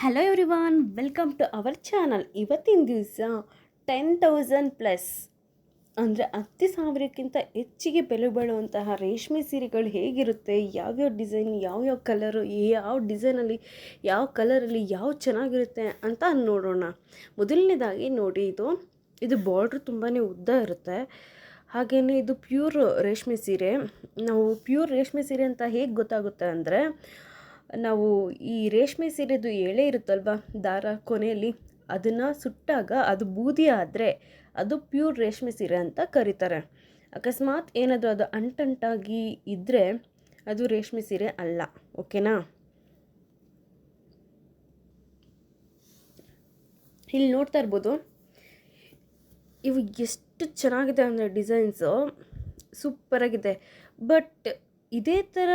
Hello everyone welcome to our channel ಇವತ್ತಿನ ದಿವಸ ten thousand plus ಅಂದರೆ ಹತ್ತು ಸಾವಿರಕ್ಕಿಂತ ಹೆಚ್ಚಿಗೆ ಬೆಲೆ ಬಾಳುವಂತಹ ರೇಷ್ಮೆ ಸೀರೆಗಳು ಹೇಗಿರುತ್ತೆ, ಯಾವ್ಯಾವ ಡಿಸೈನ್ ಯಾವ್ಯಾವ ಕಲರು ಯಾವ ಡಿಸೈನಲ್ಲಿ ಯಾವ ಕಲರಲ್ಲಿ ಯಾವ ಚೆನ್ನಾಗಿರುತ್ತೆ ಅಂತ ನೋಡೋಣ. ಮೊದಲನೇದಾಗಿ ನೋಡಿ, ಇದು ಇದು ಬಾರ್ಡ್ರ್ ತುಂಬಾ ಉದ್ದ ಇರುತ್ತೆ. ಹಾಗೆಯೇ ಇದು ಪ್ಯೂರ್ ರೇಷ್ಮೆ ಸೀರೆ. ನಾವು ಪ್ಯೂರ್ ರೇಷ್ಮೆ ಸೀರೆ ಅಂತ ಹೇಗೆ ಗೊತ್ತಾಗುತ್ತೆ ಅಂದರೆ ನಾವು ಈ ರೇಷ್ಮೆ ಸೀರೆದು ಎಳೆ ಇರುತ್ತಲ್ವ, ದಾರ ಕೊನೆಯಲ್ಲಿ ಅದನ್ನು ಸುಟ್ಟಾಗ ಅದು ಬೂದಿ ಆದರೆ ಅದು ಪ್ಯೂರ್ ರೇಷ್ಮೆ ಸೀರೆ ಅಂತ ಕರೀತಾರೆ. ಅಕಸ್ಮಾತ್ ಏನಾದರೂ ಅದು ಅಂಟಂಟಾಗಿ ಇದ್ದರೆ ಅದು ರೇಷ್ಮೆ ಸೀರೆ ಅಲ್ಲ, ಓಕೆನಾ? ಇಲ್ಲಿ ನೋಡ್ತಾ ಇರ್ಬೋದು, ಇವು ಎಷ್ಟು ಚೆನ್ನಾಗಿದೆ ಅಂದರೆ ಡಿಸೈನ್ಸು ಸೂಪರಾಗಿದೆ. ಬಟ್ ಇದೇ ಥರ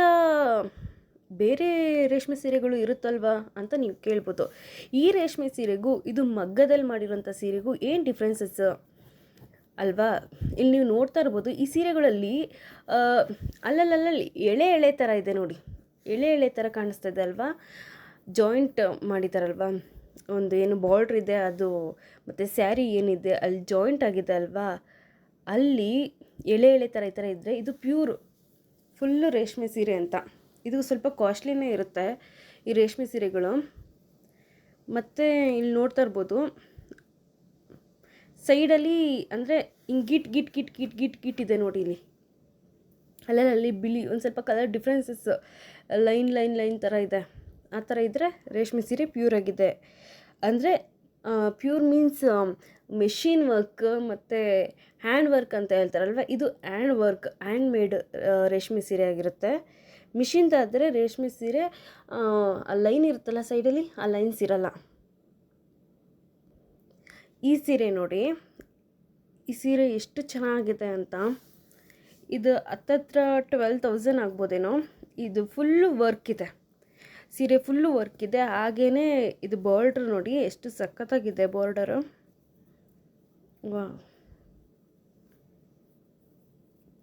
ಬೇರೆ ರೇಷ್ಮೆ ಸೀರೆಗಳು ಇರುತ್ತಲ್ವಾ ಅಂತ ನೀವು ಕೇಳ್ಬೋದು. ಈ ರೇಷ್ಮೆ ಸೀರೆಗೂ, ಇದು ಮಗ್ಗದಲ್ಲಿ ಮಾಡಿರೋಂಥ ಸೀರೆಗೂ ಏನು ಡಿಫ್ರೆನ್ಸಸ್ ಅಲ್ವಾ? ಇಲ್ಲಿ ನೀವು ನೋಡ್ತಾ ಇರ್ಬೋದು, ಈ ಸೀರೆಗಳಲ್ಲಿ ಅಲ್ಲಲ್ಲಲ್ಲಿ ಎಳೆ ಎಳೆ ಥರ ಇದೆ ನೋಡಿ. ಎಳೆ ಎಳೆ ಥರ ಕಾಣಿಸ್ತಾ ಇದೆ ಅಲ್ವಾ? ಜಾಯಿಂಟ್ ಮಾಡಿದಾರಲ್ವಾ? ಒಂದು ಏನು ಬಾರ್ಡ್ರ್ ಇದೆ, ಅದು ಮತ್ತು ಸ್ಯಾರಿ ಏನಿದೆ, ಅಲ್ಲಿ ಜಾಯಿಂಟ್ ಆಗಿದೆ ಅಲ್ವಾ? ಅಲ್ಲಿ ಎಳೆ ಎಳೆ ಥರ ಈ ಥರ ಇದ್ದರೆ ಇದು ಪ್ಯೂರ್ ಫುಲ್ಲು ರೇಷ್ಮೆ ಸೀರೆ ಅಂತ. ಇದು ಸ್ವಲ್ಪ ಕಾಸ್ಟ್ಲಿನೇ ಇರುತ್ತೆ ಈ ರೇಷ್ಮೆ ಸೀರೆಗಳು. ಮತ್ತು ಇಲ್ಲಿ ನೋಡ್ತಾ ಇರ್ಬೋದು, ಸೈಡಲ್ಲಿ ಅಂದರೆ ಹಿಂಗೆ ಗಿಟ್ ಗಿಟ್ ಗಿಟ್ ಗಿಟ್ ಗಿಟ್ ಗಿಟ್ ಇದೆ ನೋಡಿ ಇಲ್ಲಿ. ಅಲ್ಲಲ್ಲಿ ಬಿಳಿ, ಒಂದು ಸ್ವಲ್ಪ colour differences line line line ಥರ ಇದೆ. ಆ ಥರ ಇದ್ದರೆ ರೇಷ್ಮೆ ಸೀರೆ ಪ್ಯೂರ್ ಆಗಿದೆ. ಅಂದರೆ ಪ್ಯೂರ್ ಮೀನ್ಸ್ ಮೆಷಿನ್ ವರ್ಕ್ ಮತ್ತು ಹ್ಯಾಂಡ್ ವರ್ಕ್ ಅಂತ ಹೇಳ್ತಾರಲ್ವ? ಇದು ಹ್ಯಾಂಡ್ ವರ್ಕ್ ಹ್ಯಾಂಡ್ ಮೇಡ್ ರೇಷ್ಮೆ ಸೀರೆ ಆಗಿರುತ್ತೆ. ಮಿಷಿನ್ದಾದರೆ ರೇಷ್ಮೆ ಸೀರೆ ಆ, ಲೈನ್ ಇರುತ್ತಲ್ಲ ಸೈಡಲ್ಲಿ ಆ ಲೈನ್ಸ್ ಇರಲ್ಲ ಈ ಸೀರೆ ನೋಡಿ ಈ ಸೀರೆ ಎಷ್ಟು ಚೆನ್ನಾಗಿದೆ ಅಂತ. ಇದು ಹತ್ತತ್ರ ಟ್ವೆಲ್ ತೌಸಂಡ್ ಆಗ್ಬೋದೇನೋ ಇದು ಫುಲ್ಲು ವರ್ಕ್ ಇದೆ. ಸೀರೆ ಫುಲ್ಲು ವರ್ಕ್ ಇದೆ ಹಾಗೇ ಇದು ಬಾರ್ಡ್ರ್ ನೋಡಿ ಎಷ್ಟು ಸಖತ್ತಾಗಿದೆ ಬಾರ್ಡರು. ವಾ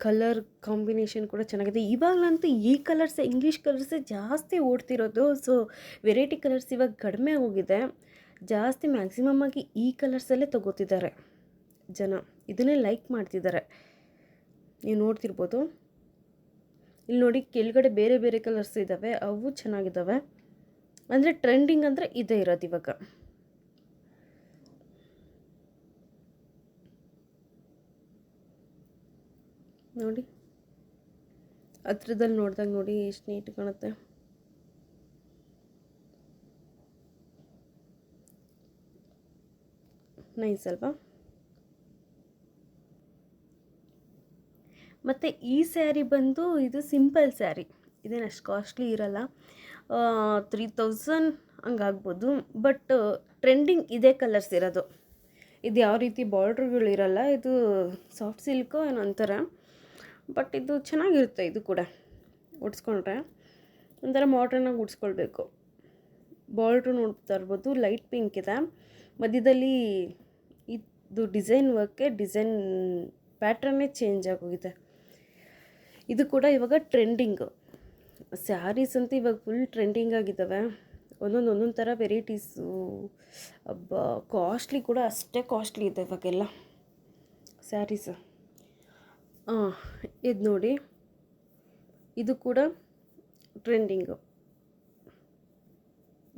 ಕಲರ್ ಕಾಂಬಿನೇಷನ್ ಕೂಡ ಚೆನ್ನಾಗಿದೆ. ಇವಾಗಲಂತೂ ಈ ಕಲರ್ಸೇ ಇಂಗ್ಲೀಷ್ ಕಲರ್ಸೇ ಜಾಸ್ತಿ ಓಡ್ತಿರೋದು. ಸೊ ವೆರೈಟಿ ಕಲರ್ಸ್ ಇವಾಗ ಕಡಿಮೆ ಹೋಗಿದೆ. ಜಾಸ್ತಿ ಮ್ಯಾಕ್ಸಿಮಮ್ ಆಗಿ ಈ ಕಲರ್ಸಲ್ಲೇ ತಗೋತಿದ್ದಾರೆ ಜನ. ಇದನ್ನೇ ಲೈಕ್ ಮಾಡ್ತಿದ್ದಾರೆ. ನೀವು ನೋಡ್ತಿರ್ಬೋದು. ಇಲ್ಲಿ ನೋಡಿ ಕೆಳಗಡೆ ಬೇರೆ ಬೇರೆ ಕಲರ್ಸ್ ಇದ್ದಾವೆ ಅವು ಚೆನ್ನಾಗಿದ್ದಾವೆ ಅಂದರೆ ಟ್ರೆಂಡಿಂಗ್ ಅಂದರೆ ಇದೇ ಇರೋದು ಇವಾಗ. ನೋಡಿ. ಹತ್ರದಲ್ಲಿ ನೋಡಿದಾಗ ನೋಡಿ ಎಷ್ಟು ನೀಟ್ ಕಾಣುತ್ತೆ. ನೈಸ್ ಅಲ್ವಾ? ಮತ್ತು ಈ ಸ್ಯಾರಿ ಬಂದು ಇದು ಸಿಂಪಲ್ ಸ್ಯಾರಿ. ಇದೇನು ಅಷ್ಟು ಕಾಸ್ಟ್ಲಿ ಇರಲ್ಲ. ತ್ರೀ ತೌಸಂಡ್ ಹಂಗಾಗ್ಬೋದು. ಬಟ್ ಟ್ರೆಂಡಿಂಗ್ ಇದೇ ಕಲರ್ಸ್ ಇರೋದು. ಇದು ಯಾವ ರೀತಿ ಬಾರ್ಡ್ರ್ಗಳು ಇರಲ್ಲ. ಇದು ಸಾಫ್ಟ್ ಸಿಲ್ಕು ಏನೋ ಅಂತಾರೆ. ಬಟ್ ಇದು ಚೆನ್ನಾಗಿರುತ್ತೆ ಇದು ಕೂಡ ಉಡ್ಸ್ಕೊಂಡ್ರೆ. ಒಂಥರ ಮಾಡ್ರನ್ನಾಗಿ ಉಡ್ಸ್ಕೊಳ್ಬೇಕು. ಬಾರ್ಡ್ರು ನೋಡ್ತಾ ಇರ್ಬೋದು ಲೈಟ್ ಪಿಂಕ್ ಇದೆ. ಮಧ್ಯದಲ್ಲಿ ಇದು ಡಿಸೈನ್ ವರ್ಕೆ ಡಿಸೈನ್ ಪ್ಯಾಟ್ರನ್ನೇ ಚೇಂಜ್ ಆಗೋಗಿದೆ. ಇದು ಕೂಡ ಇವಾಗ ಟ್ರೆಂಡಿಂಗು ಸ್ಯಾರೀಸ್ ಅಂತ ಇವಾಗ ಫುಲ್ ಟ್ರೆಂಡಿಂಗ್ ಆಗಿದ್ದಾವೆ. ಒಂದೊಂದು ಒಂದೊಂದು ಥರ ವೆರೈಟೀಸು ಕಾಸ್ಟ್ಲಿ ಕೂಡ ಅಷ್ಟೇ ಕಾಸ್ಟ್ಲಿ ಇದೆ ಇವಾಗೆಲ್ಲ. ಸ್ಯಾರೀಸು ಇದು ನೋಡಿ. ಇದು ಕೂಡ ಟ್ರೆಂಡಿಂಗು.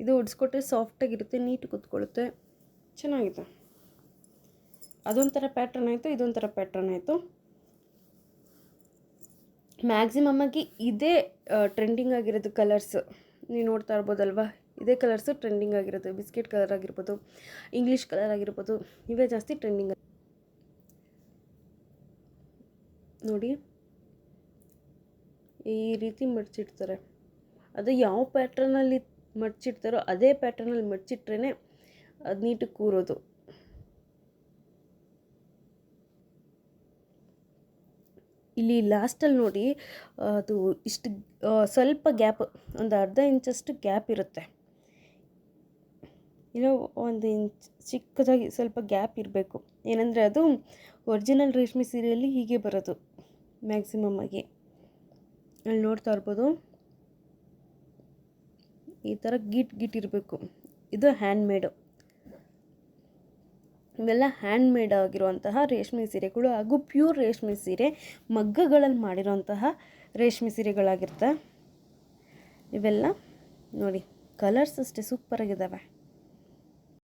ಇದು ಉಡ್ಸ್ಕೊಟ್ರೆ ಸಾಫ್ಟಾಗಿರುತ್ತೆ, ನೀಟ್ ಕೂತ್ಕೊಳ್ಳುತ್ತೆ. ಚೆನ್ನಾಗಿದೆ. ಅದೊಂಥರ ಪ್ಯಾಟ್ರನ್ ಆಯಿತು, ಇದೊಂಥರ ಪ್ಯಾಟ್ರನ್ ಆಯಿತು. ಮ್ಯಾಕ್ಸಿಮಮ್ ಆಗಿ ಇದೇ ಟ್ರೆಂಡಿಂಗ್ ಆಗಿರೋದು ಕಲರ್ಸ್. ನೀವು ನೋಡ್ತಾ ಇರ್ಬೋದಲ್ವಾ? ಇದೇ ಕಲರ್ಸು ಟ್ರೆಂಡಿಂಗ್ ಆಗಿರೋದು. ಬಿಸ್ಕೆಟ್ ಕಲರ್ ಆಗಿರ್ಬೋದು, ಇಂಗ್ಲೀಷ್ ಕಲರ್ ಆಗಿರ್ಬೋದು, ಇವೇ ಜಾಸ್ತಿ ಟ್ರೆಂಡಿಂಗ್ ನೋಡಿ. ಈ ರೀತಿ ಮಡ್ಚಿಡ್ತಾರೆ. ಅದು ಯಾವ ಪ್ಯಾಟ್ರನಲ್ಲಿ ಮಡ್ಚಿಡ್ತಾರೋ ಅದೇ ಪ್ಯಾಟ್ರನಲ್ಲಿ ಮಡ್ಚಿಟ್ರೇ ಅದು ನೀಟಾಗಿ ಕೂರೋದು. ಇಲ್ಲಿ ಲಾಸ್ಟಲ್ಲಿ ನೋಡಿ, ಅದು ಇಷ್ಟು ಸ್ವಲ್ಪ ಗ್ಯಾಪ್ ಒಂದು ಅರ್ಧ ಇಂಚಷ್ಟು ಗ್ಯಾಪ್ ಇರುತ್ತೆ. ಏನೋ ಒಂದು ಇಂಚ್ ಚಿಕ್ಕದಾಗಿ ಸ್ವಲ್ಪ ಗ್ಯಾಪ್ ಇರಬೇಕು. ಏನಂದರೆ ಅದು ಒರಿಜಿನಲ್ ರೇಷ್ಮೆ ಸೀರೆಯಲ್ಲಿ ಹೀಗೆ ಬರೋದು. ಮ್ಯಾಕ್ಸಿಮಮ್ ಆಗಿ. ಅಲ್ಲಿ ನೋಡ್ತಾ ಇರ್ಬೋದು. ಈ ಥರ ಗಿಟ್ ಗಿಟ್ ಇರಬೇಕು. ಇದು ಹ್ಯಾಂಡ್ಮೇಡು. ಇವೆಲ್ಲ ಹ್ಯಾಂಡ್ಮೇಡ್ ಆಗಿರುವಂತಹ ರೇಷ್ಮೆ ಸೀರೆಗಳು ಹಾಗೂ ಪ್ಯೂರ್ ರೇಷ್ಮೆ ಸೀರೆ ಮಗ್ಗಗಳಲ್ಲಿ ಮಾಡಿರೋಂತಹ ರೇಷ್ಮೆ ಸೀರೆಗಳಾಗಿರುತ್ತೆ. ಇವೆಲ್ಲ ನೋಡಿ, ಕಲರ್ಸ್ ಅಷ್ಟೇ ಸೂಪರಾಗಿದ್ದಾವೆ.